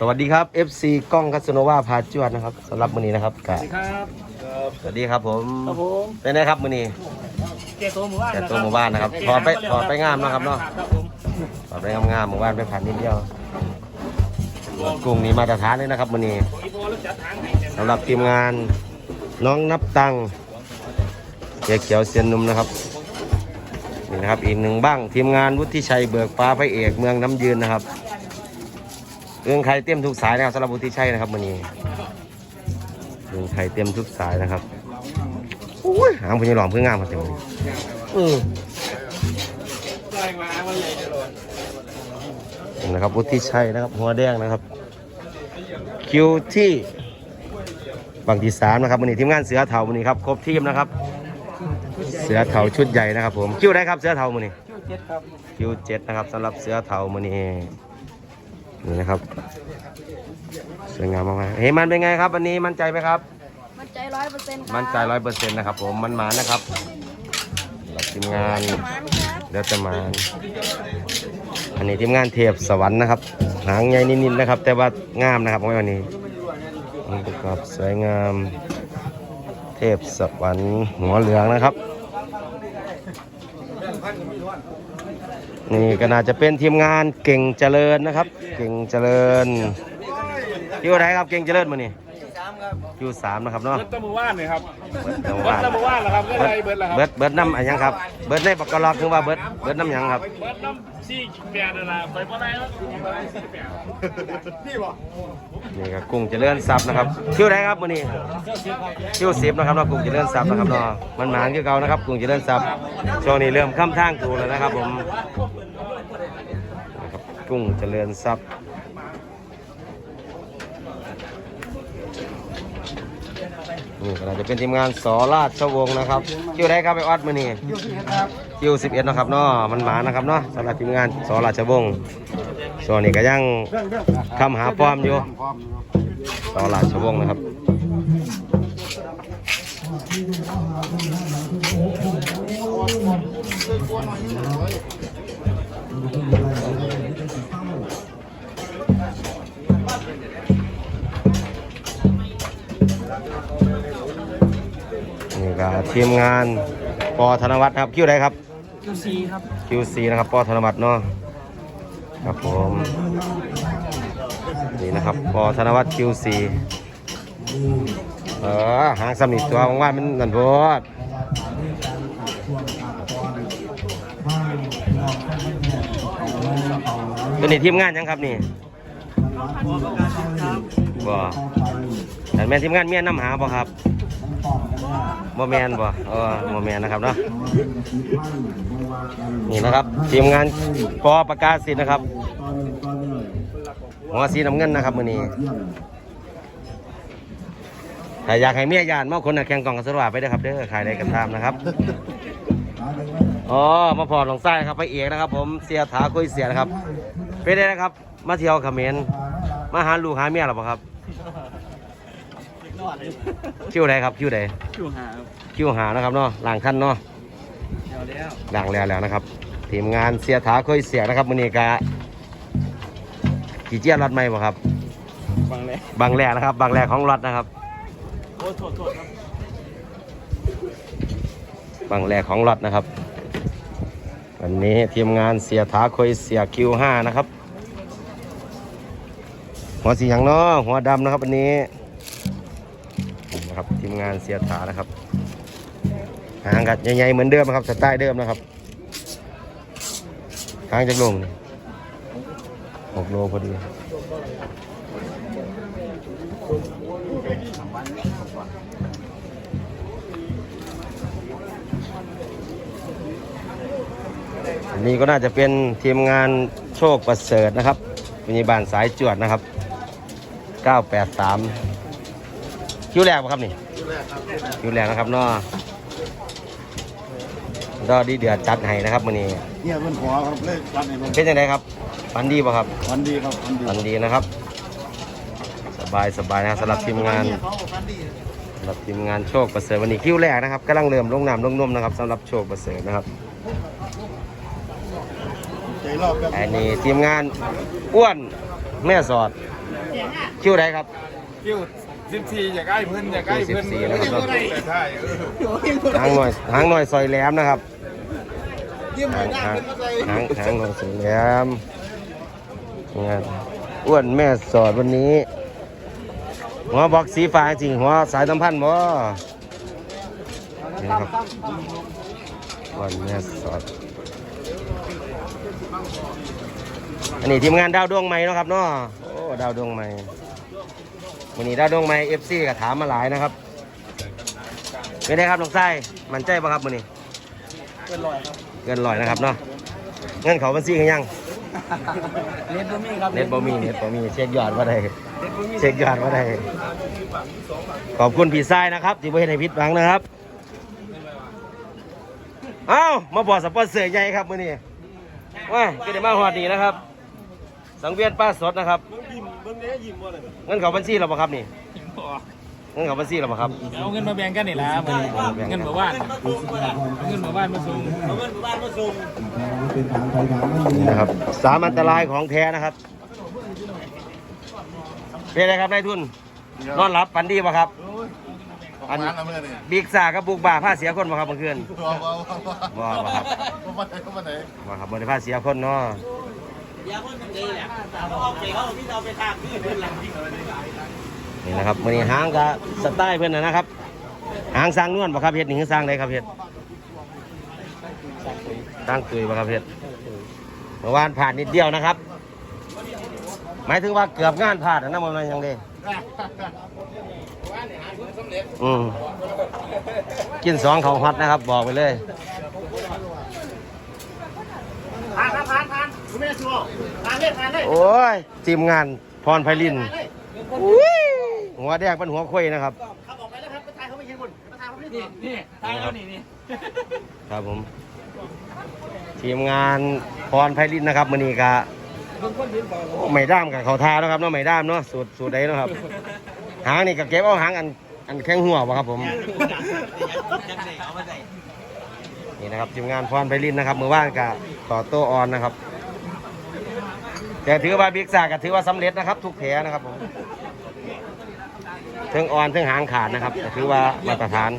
สวัสดีครับ FC กล้องคัสโนวาพาจวดนะครับสำหรับมื้อนี้นะครับกะครับสวัสดีครับผมครับผมเป็นไงครับมื้อนี้เกตัวหมู่บ้านแกะตัวหมู่บ้านนะครับถอดไปถอดไปงามนะครับเนาะครับผมขอไปงามๆหมู่บ้านไปผ่านนิดเดียวกุ้งนี้มาตรฐานเลยนะครับมื้อนี้อีโบแล้วจัดทางให้เนี่ยสำหรับทีมงานน้องนับตังค์เกียเขียวเซียนหนุ่มนะครับ นี่นะครับอีกหนึ่งบ้างทีมงานวุฒิชัยเบิกฟ้าพระเอกเมืองน้ำยืนนะครับเรื่องใครเตรียมทุกสายนะครับสำหรับวุฒิชัยนะครับวันนี้เรื่องใครเตรียมทุกสายนะครับอุ้ยหางพญาหลอมเพื่องามมาเต็มเลยอือใช่มาวันเลยจะโดนนี่นะครับวุฒิชัยนะครับ หัวแดงนะครับ คิวที่บางที่สามนะครับวันนี้ทีมงานเสือเถาวันนี้ครับครบทีมนะครับ เสือเถาชุดใหญ่นะครับผมคิวได้ครับเสือเถาวันนี้ชื่อเจ็ดครับคิวเจ็ดนะครับสำหรับเสือเถาวันนี้นี่นะครับสวยงามมากๆเฮ้ยมันเป็นไงครับ วันนี้มั่นใจไหมครับ มั่นใจร้อยเปอร์เซ็นต์มั่นใจร้อยเปอร์เซ็นต์นะครับผมมันหมานะครับสำหรับทีมงานมันครับเดี๋ยวจะมาอันนี้ทีมงานเทพสวรรค์นะครับหางใหญ่นิดๆนะครับ แต่ว่างามนะครับวันนี้นี่ประกอบสวยงาม เทพสวรรค์หัวเหลืองนะครับ นี่ก็น่าจะเป็นทีมงานเก่งเจริญนะครับ เก่งเจริญที่วไหนครับเก่งเจริญมานี่ คิวสามนะครับเนาะเบิร์ดตะหมู่บ้านเลยครับเบิดเบิร์ดตะหมู่บ้านเหรอครับก็ได้เบิร์ดเหรอครับเบิดเบิดน้ำอะไรยังครับ เบิดในปากกาลอกคือว่าเบิดเบิดน้ำหยังครับ เบิร์ดน้ำซี่แปดอะไรไปบ่ได้แล้วนี่บ่นี่ครับกุ้งเจริญทรัพย์นะครับคิวไหนครับมื้อนี้คิวสิบนะครับเนาะกุ้งเจริญทรัพย์นะครับเนาะมันหมานคือเก่านะครับกุ้งเจริญทรัพย์ช่วงนี้เริ่มข้ามทางถูกแล้วนะครับผมนะครับกุ้งเจริญทรัพย์ นี่ก็น่าจะเป็นทีมงานสอราชวงศ์นะครับคิวไหนครับไปออดมื้อนี้ยูสิบครับคิวสิบเอ็ดนะครับเนาะมันหมานะครับเนาะสำหรับทีมงานสอราชวงศ์ช่วงนี้ก็ยังคำหาฟอร์มอยู่สอราชวงศ์นะครับ ทีมงานปอธนวัฒน์ครับคิวใดครับยูซีครับ QC นะครับปอธนวัฒน์เนาะครับผมนี่นะครับปอธนวัฒน์ QC เออหางสำนิทตัวของว่ามันนั่นโพดตัวนี้ทีมงานยังครับนี่บ่แต่แม่นทีมงานเมียน้ำหาบ่ครับ บ่แมนบ่เออบ่แมนนะครับเนาะนี่นะครับทีมงานปอประกาศสิทธิ์นะครับหัวสีน้ำเงินนะครับมือนี้ถ้าอยากให้เมียยานมาคนนะแข่งกล่องกระสวาไปเด้อครับเด้อขายได้กันตามนะครับอ๋อมาพอหลงไส้ครับไปเอกนะครับ ผมเสียถาคุยเสียนะครับไปได้นะครับ มาเที่ยวขมรมาหาลูกหาเมียหรอเปล่าครับ คิวใดครับคิวใดคิวหาครับคิวหานะครับเนาะหลังท่านเนาะเดี๋ยวแล้วดังแล้วแล้วนะครับทีมงานเสียถาค่อยเสียนะครับมือนี้กะกี่เจี๊ยบรถไหมบ่ครับฟังเลยบางแรกนะครับบางแรกของรถนะครับโอ้โทษโทษครับบางแรกของรถนะครับวันนี้ทีมงานเสียถาค่อยเสียคิวห้านะครับหัวสีหยังเนาะหัวดำนะครับวันนี้นี่นะครับทีม งานเสียถานะครับหางกัดใหญ่ๆเหมือนเดิมนะครับสไตล์เดิมนะครับหางจากลงหกโลพอดีอันนี้ก็น่าจะเป็นทีมงานโชคประเสริฐนะครับมีบานสายจวดนะครับ 983คิวแรกป่ะครับนี่ คิวแรกนะครับเนาะดอดีเดือดจัดให้นะครับวันนี้เนี่ยมันขอครับเลขวันนี้มันเป็นยังไงครับฟันดีป่ะครับวันดีครับวันดีฟันดีนะครับ สบายสบายนะครับสำหรับทีมงานเขาวันดีสำหรับทีมงานโชคประเสริฐวันนี้คิวแรกนะครับกำลังเริ่มลงน้ำลงนมนะครับสำหรับโชคประเสริฐนะครับใจรอบแบบอันนี้ทีมงานอ้วนแม่สอดคิวใดครับคิว สิบสี่อย่าใกล้เพื่อนอย่าใกล้เพื่อน14นะครับ แต่ใช่เออหางหน่อยหางหน่อยซอยแหลมนะครับหางหางหางหางหน่อยซอยแหลมงานอ้วนแม่สอดวันนี้ หัวบอกสีฟ้าจริงหัวสายสัมพันธ์บ่นี่นะครับอ้วนแม่สอด อันนี้ทีมงานดาวดวงใหม่เนาะครับเนาะโอ้ดาวดวงใหม่ วันนี้ดาวดวงใหม่เอฟซีก็ถามมาหลายนะครับเป็นไงครับน้องไส้มันใจปะครับวันนี้เกินร้อยครับเกินลอยนะครับเนาะเงินเขาบัญชีกันยังเน็ตบ่มีครับเน็ตบ่มีเน็ตบ่มีเช็คยอดว่าได้เช็คยอดว่าได้ขอบคุณพี่ไส้นะครับที่ไม่ให้พิษหวังนะครับเอ้ามาบอกสปอนเซอร์ใหญ่ครับมื้อนี้ว้าก็ได้มาฮอดนี่นะครับ สังเวียนป้าสดนะครับเงินเขาบัญชีเราปะครับนี่เงินเขาบัญชีเราปะครับ เอาเงินมาแบ่งกันนี่แหละมันเงินมาบ้านเงินมาบ้านมาส่งนี่นะครับสามอันตรายของแท้นะครับเป็นไรครับนายทุนนอนหลับฝันดีปะครับอันนั้นเมื่อนี่บิ๊กซ่ากับบุกบ่าผ้าเสียคนปะครับเมื่อคืนว้าวว้าวบ่บ่ครับเข้า มาไหนเข้ามาไหนบ่ครับบ่ได้ผ้าเสียคนเนาะนี่นะครับมือนี้หางกับสไตล์เพิ่นนะนะครับหางสร้างนวลบ่ครับเฮ็ดนี่คือสร้างใดครับเฮ็ดสร้างตุยบ่ครับเฮ็ดเมื่อวานผ่านนิดเดียวนะครับ หมายถึงว่าเกือบงานผ่านนะมันยังเด้อืมกินสองเขาฮอตนะครับ บอกไปเลย ผ่านผ่านผ่านคุณแม่ชัวผ่านเลยผ่านเลย โอ้ยทีมงานพรไพลินอุ้ยหัวแดงเป็นหัวคุยนะครับขับออกไปแล้วครับไปถ่ายเขาไม่เห็นคนไปถ่ายเขาไม่เห็นนี่ถ่ายแล้วนี่นี่ครับผม ทีมงานพรไพลินนะครับมือนี้กะไม่ด้ามกับเขาทาแล้วครับเนาะไม่ด้ามเนาะสูตรสูตรใดเนาะครับ หางนี่กับเก็บเอาหางอันอันแข้งหัวบ่ครับผมนี่นะครับทีมงานพรไพลินนะครับมือว่างกับต่อโตออนนะครับ แต่ถือว่าบิ๊กซ่าก็ถือว่าสำเร็จนะครับ ทุกแผลนะครับผมเทิงอ่อนเทิงหางขาดนะครับก็ถือว่ามาตรฐาน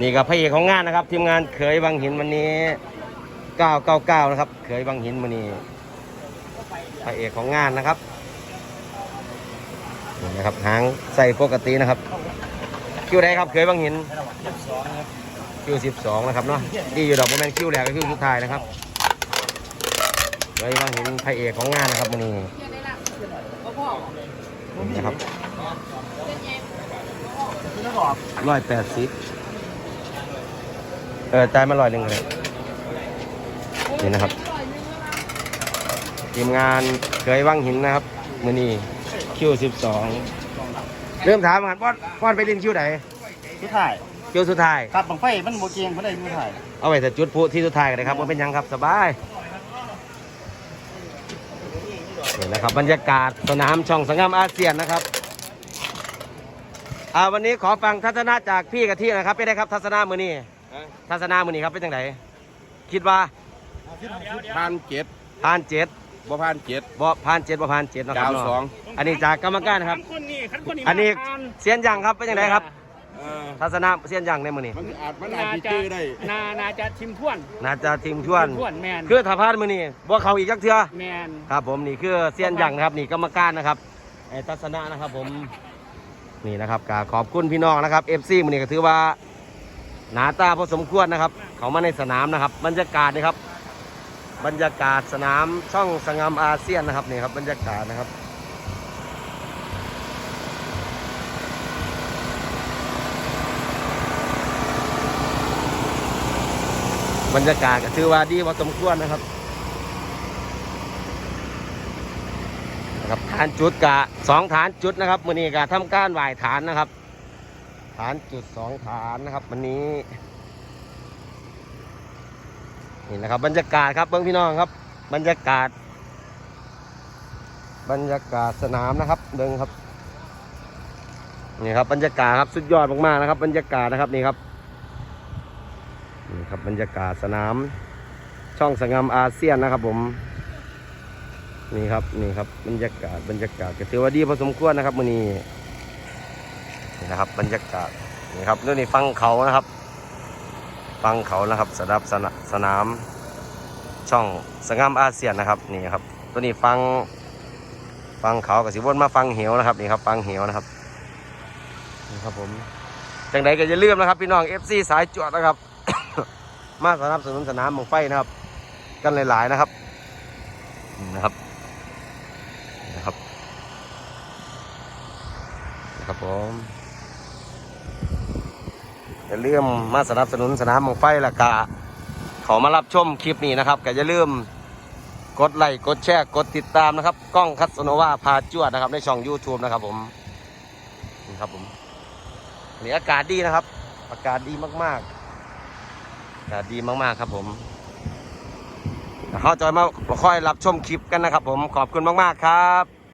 นี่กับพระเอกของงานนะครับ ทีมงานเขยบางหินวันนี้999นะครับ เขยบางหินวันนี้พระเอกของงานนะครับนี่นะครับหางใส่ปกตินะครับ คิวใดครับ เขยบางหินคิว12นะครับเนาะดีอยู่ดอกโมเมนคิวแรกกับคิวสุดท้ายนะครับ เขยบางหินพระเอกของงานนะครับวันนี้นี่นะครับร้อยแปดสิบเออจ่ายมาลอยหนึ่งเลยนี่นะครับทีมงานเคยว่างหินนะครับมือนี้คิวสิบสองเริ่มถามกันป้อนป้อนไปเล่นคิวไหนสุดท้ายคิวสุดท้ายครับบังไฟมันโมเกียงเขาได้สุดท้ายเอาไว้แต่จุดพูที่สุดท้ายกันเลยครับว่าเป็นหยังครับสบาย นี่นะครับ บรรยากาศสนามช่องสังงามอาเซียนนะครับอ่าวันนี้ขอฟังทัศนะจากพี่กับที่นะครับเป็นไงครับทัศนะมือนี้ทัศนะมือนี้ครับเป็นยังไงคิดว่าผ่านเจ็ดผ่านเจ็ดบ่ผ่านเจ็ดบ่ผ่านเจ็ดบ่ผ่านเจ็ดเนาะครับดาวเนาะสองอันนี้จากกรรมการครับคนนี้ขันคนนี้อันนี้เสียนยังครับเป็นยังไงครับ เออทัศนะเสียนยังในมือนี้มันอาจมันอาจนามีจะชื่อได้นานาจะชิมท่วนน่าจะทีมชวนท่วนแมนคือถ้าพลาดมือนี้บ่เขาอีกจักเทื่อแมน ครับผมนี่คือเสียนยังนะครับนี่กรรมการนะครับไอ้ทัศนะนะครับผมนี่นะครับก็ขอบคุณพี่น้องนะครับเอฟซีมือนี้ก็ถือว่าหนาตาพอสมควรนะครับ เขามาในสนามนะครับ บรรยากาศนี่ครับ บรรยากาศสนามช่องสงามอาเซียนนะครับนี่ครับบรรยากาศนะครับ บรรยากาศก็ถือว่าดีพอสมควรนะครับนะครับฐานจุดกะสองฐานจุดนะครับวันนี้กะทำการไหว้ฐานนะครับ ฐานจุดสองฐานนะครับวันนี้นี่นะครับ บรรยากาศครับเบิ้งพี่น้องครับ บรรยากาศ บรรยากาศสนามนะครับเบิ้งครับนี่ครับบรรยากาศครับสุดยอดมากๆนะครับ บรรยากาศนะครับนี่ครับ บรรยากาศสนามช่องช่องสงามอาเซียนนะครับ ผมนี่ครับนี่ครับบรรยากาศบรรยากาศก็ถือว่าดีพอสมควรนะครับมื้อนี้นี่นะครับ บรรยากาศนี่ครับนี่นี่ฟังเขานะครับ ฟังเขานะครับสำหรับสนาสนาม ช่องสงามอาเซียนนะครับนี่ครับ ตัวนี้ฟังฟังเขากับสิวนมาฟังเหวนะครับนี่ครับ ฟังเหวนะครับนี่ครับผมจังใดก็อย่าลืมนะครับ พี่น้อง FC สายจวดนะครับ มาสนับสนุนสนามมองไฟนะครับ กันหลายๆนะครับนะครับนะครับนะครับผมอย่าลืมมาสนับสนุนสนามมองไฟละกะขามารับชมคลิปนี้นะครับก็อย่าลืมกดไลค์กดแชร์กดติดตามนะครับกล้องคัสโนวาพาจวดนะครับในช่อง YouTube นะครับผมนี่ครับผมนี่อากาศดีนะครับ อากาศดีมากๆ แต่ดีมากๆครับผมเขาจะมาค่อยรับชมคลิปกันนะครับผมขอบคุณมากๆครับ